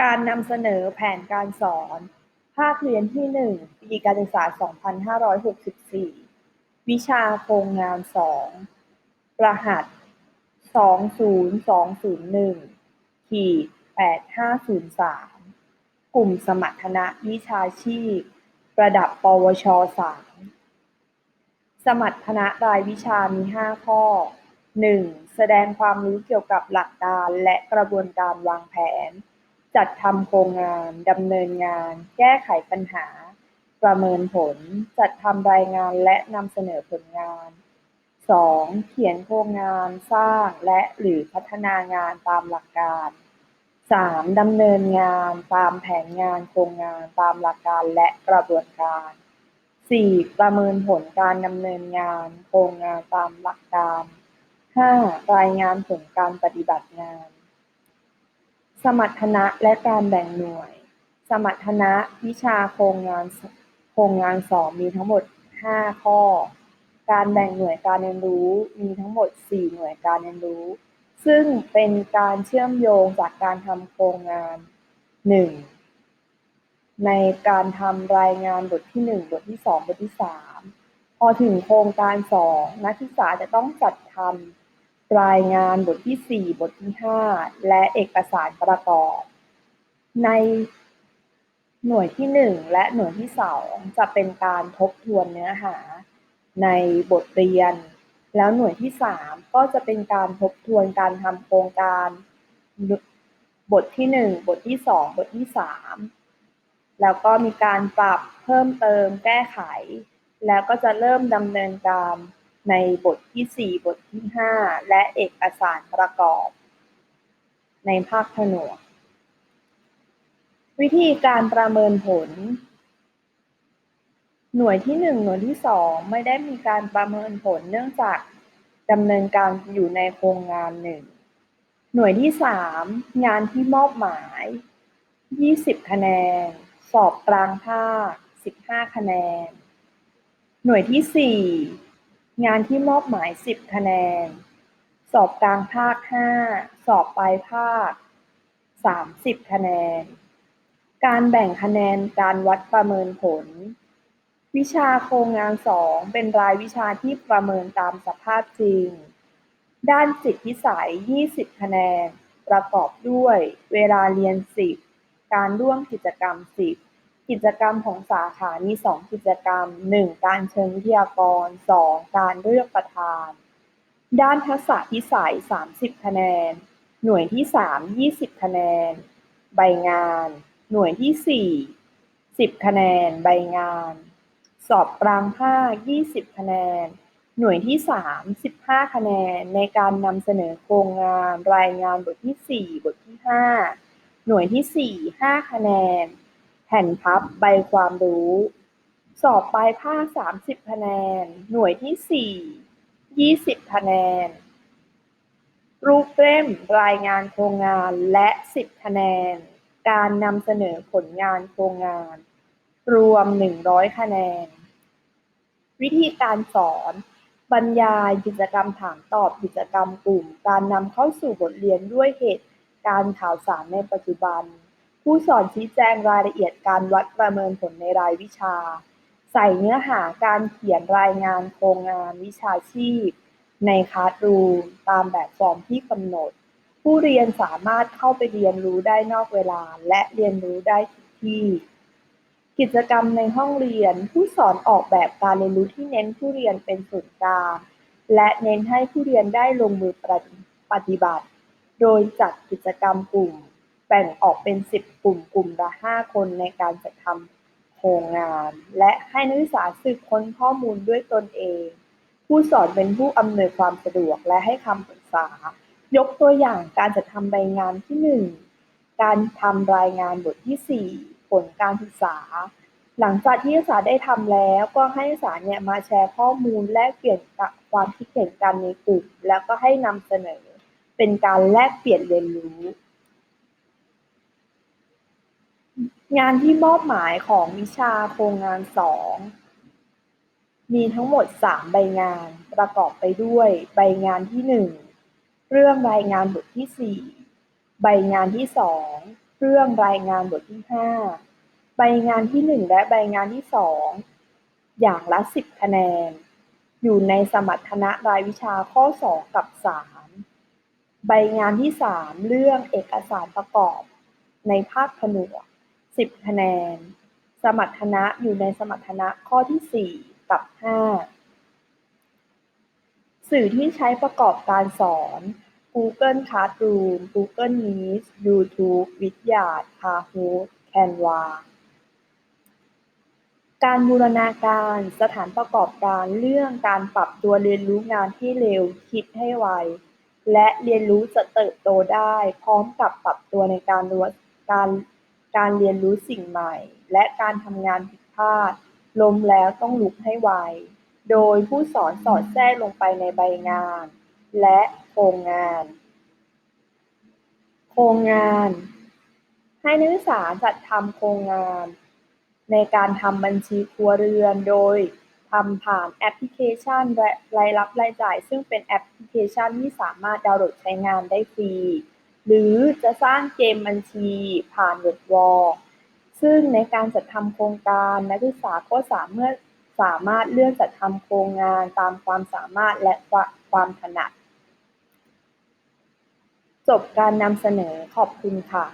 การนำเสนอแผนการสอน ภาคเรียนที่ 1 ปีการศึกษา 2564 วิชาโครงงาน 2 รหัส 20201ขีด8503 กลุ่มสมรรถนะวิชาชีพ ระดับ ปวช 3 สมรรถนะรายวิชามี 5 ข้อ 1. แสดงความรู้เกี่ยวกับหลักการและกระบวนการวางแผน จัดทำโครงงานดำเนินงาน แก้ไขปัญหา ประเมินผล จัดทำรายงานและนำเสนอผลงาน 2. เขียนโครงงานสร้างและหรือพัฒนางานตามหลักการ 3. ดำเนินงานตามแผนงานโครงงานตามหลักการและกระบวนการ 4. ประเมินผลการดำเนินงาน โครงงานตามหลักการ 5. รายงานผลการปฏิบัติงาน สมรรถนะและการแบ่งหน่วย สมรรถนะวิชาโครงงานโครงงานสองมีทั้งหมด 5 ข้อ การแบ่งหน่วยการเรียนรู้มีทั้งหมด 4 หน่วยการเรียนรู้ ซึ่งเป็นการเชื่อมโยงจากการทำโครงงาน 1 ในการทำรายงานบทที่ 1 บทที่ 2 บทที่ 3 พอถึงโครงการ 2 นักศึกษาจะต้องจัดทำ รายงานบทที่ 4 บทที่ 5 และเอกสารประกอบ ในหน่วยที่ 1 และหน่วยที่ 2 จะเป็นการทบทวนเนื้อหาในบทเรียน แล้วหน่วยที่ 3 ก็จะเป็นการทบทวนการทำโครงการ บทที่ 1 บทที่ 2 บทที่ 3 แล้วก็มีการปรับเพิ่มเติมแก้ไข แล้วก็จะเริ่มดำเนินการ ในบทที่ 4 บทที่ 5 และเอกสารประกอบ ในภาคผนวก วิธีการประเมินผล หน่วยที่ 1 หน่วยที่ 2 ไม่ได้มีการประเมินผลเนื่องจากดำเนินการอยู่ในโครงงานหนึ่ง หน่วยที่ 3 งานที่มอบหมาย 20 คะแนน สอบกลางภาค 15 คะแนน หน่วยที่ 4 งานที่มอบหมาย 10 คะแนน สอบกลางภาค 5 สอบปลายภาค 30 คะแนน การแบ่งคะแนนการวัดประเมินผล วิชาโครงงาน 2 เป็นรายวิชาที่ประเมินตามสภาพจริง ด้านจิตพิสัย20 คะแนน ประกอบด้วย เวลาเรียน 10 การร่วมกิจกรรม 10 กิจกรรมของสาขามี 2 กิจกรรม 1. การเชิญวิทยากร 2. การเลือกประธาน ด้านทักษะพิสัย 30 คะแนน หน่วยที่ 3 20 คะแนน ใบงาน หน่วยที่ 4 10 คะแนน ใบงาน สอบกลางภาค20 คะแนน หน่วยที่ 3 15 คะแนน ในการนำเสนอโครงงาน รายงานบทที่ 4 บทที่ 5 หน่วยที่ 4 5 คะแนน แผ่นพับใบความรู้ สอบปลายภาค 30 คะแนน หน่วยที่ 4 20 คะแนน รูปเล่มรายงานโครงงานและ 10 คะแนน การนำเสนอผลงานโครงงาน รวม 100 คะแนน วิธีการสอนบรรยายกิจกรรมถามตอบกิจกรรมกลุ่ม การนำเข้าสู่บทเรียนด้วยเหตุการข่าวสารในปัจจุบัน ผู้สอนชี้แจงรายละเอียดการวัดประเมินผลในรายวิชา ใส่เนื้อหาการเขียนรายงานโครงงานวิชาชีพ ในคาร์ดรูมตามแบบฟอร์มที่กำหนด ผู้เรียนสามารถเข้าไปเรียนรู้ได้นอกเวลา และเรียนรู้ได้ทุกที่ กิจกรรมในห้องเรียน ผู้สอนออกแบบการเรียนรู้ที่เน้นผู้เรียนเป็นศูนย์กลางและเน้นให้ผู้เรียนได้ลงมือปฏิบัติ โดยจัดกิจกรรมกลุ่ม บ่งออกเป็น 10 กลุ่มกลุ่มละ5 คนในการจัดทำโครงงาน และให้นักศึกษาสืบค้นข้อมูลด้วยตนเอง ผู้สอนเป็นผู้อำนวยความสะดวกและให้คำปรึกษา ยกตัวอย่างการจัดทำรายงานที่ 1 การทำรายงานบทที่ 4 ผลการศึกษา หลังจากที่นักศึกษาได้ทำแล้วก็ให้นักศึกษาเนี่ยมาแชร์ข้อมูลแลกเปลี่ยนความคิดเห็นกันในกลุ่มแล้วก็ให้นำเสนอ เป็นการแลกเปลี่ยนเรียนรู้ งานที่มอบหมายของวิชาโครงงานสองมีทั้งหมด 3 ใบงานประกอบไปด้วย ใบงานที่ 1 เรื่องรายงานบทที่ 4 ใบงานที่2รื่องรายงานบทที่ 5 ใบงานที่ 1 และใบงานที่ 2 อย่างละ 10 คะแนน อยู่ในสมรรถนะรายวิชาข้อ 2 กับ 3 ใบงานที่ 3 เรื่องเอกสารประกอบในภาคผนวก 10คะแนน สมรรถนะอยู่ในสมรรถนะข้อที่4กับ5สื่อที่ใช้ประกอบการสอน Google Classroom Google Meet YouTube Vidyard Kahoot Canva การบูรณาการสถานประกอบการเรื่องการปรับตัวเรียนรู้งานให้เร็วคิดให้ไว และเรียนรู้จะเติบโตได้ พร้อมกับปรับตัวในการการ การเรียนรู้สิ่งใหม่ และการทำงานผิดพลาด ล้มแล้วต้องลุกให้ไว โดยผู้สอนสอดแทรกลงไปในใบงาน และโครงงาน โครงงาน ให้นักศึกษาจัดทำโครงงาน ในการทำบัญชีครัวเรือนโดยทำผ่านแอปพลิเคชันรายรับรายจ่าย ซึ่งเป็นแอปพลิเคชันที่สามารถดาวน์โหลดใช้งานได้ฟรี หรือจะสร้างเกมบัญชีผ่านเว็บวอลซึ่งในการจัดทำโครงการนักศึกษาก็สามารถสามารถเลือกจัดทำโครงงานตามความสามารถและความถนัด จบการนำเสนอขอบคุณค่ะ